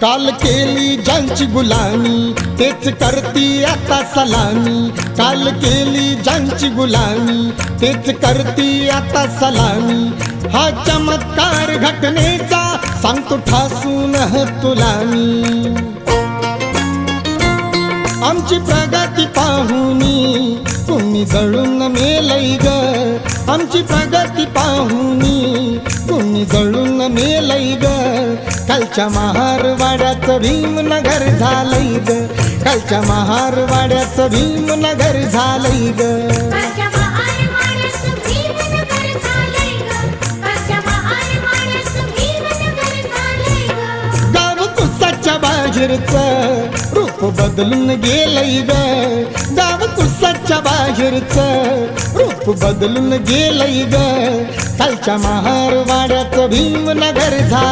काल केली ज्यांची गुलामी तेच करती आता सलामी. काल केली ज्यांची गुलामी तेच करती आता सलामी. हा चमत्कार घटनेचा सांगतो ठासून तुला मी आमची प्रगती पाहुनी तुम्ही जळून मेलई ग. आमची प्रगती पाहुनी तुम्ही जळून मेलई ग. कालच्या महारवाड्याचं भीमनगर झालंय ग. कालच्या महारवाड्याचं भीमनगर झालंय ग. कालच्या महारवाड्याचं भीमनगर झालंय ग. गाव कुसाच्या रूप बदलून गेलंय ग. गाव कुसाच्या बाहेरच रूप बदलून गेलंय ग. कालच्या महारवाड्याचं भीमनगर झालं